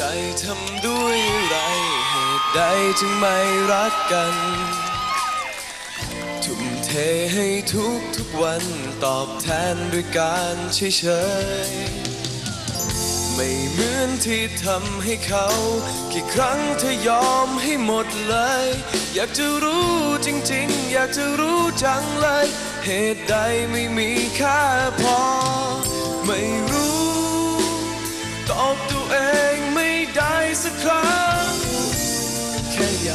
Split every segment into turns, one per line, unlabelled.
ใจทำด้วยอะไรเหตุใดจึงไม่รักกัน ทุ่มเทให้ทุกทุกวันตอบแทนด้วยการเฉยเฉยไม่เหมือนที่ทำให้เขา กี่ครั้งเธอยอมให้หมดเลย อยากจะรู้จริงๆ อยากจะรู้จังเลย เหตุใดไม่มีค่าพอ ไม่รู้ ตอบตัว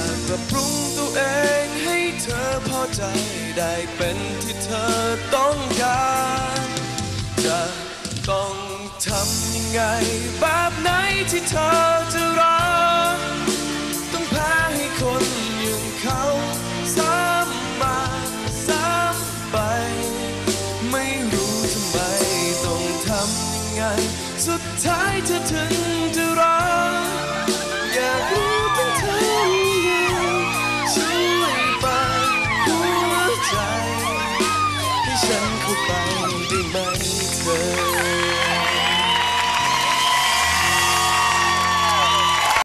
ากปรับปรุงตัวเองให้เธอพอใจได้เป็นที่เธอต้องการ จะต้องทำยังไง แบบไหนที่เธอจะรักต้องแพ้ให้คนอย่างเขาซ้ำมาซ้ำไป ไม่รู้ทำไมต้องทำยังไง สุดท้ายเธอถึงจะ เปิด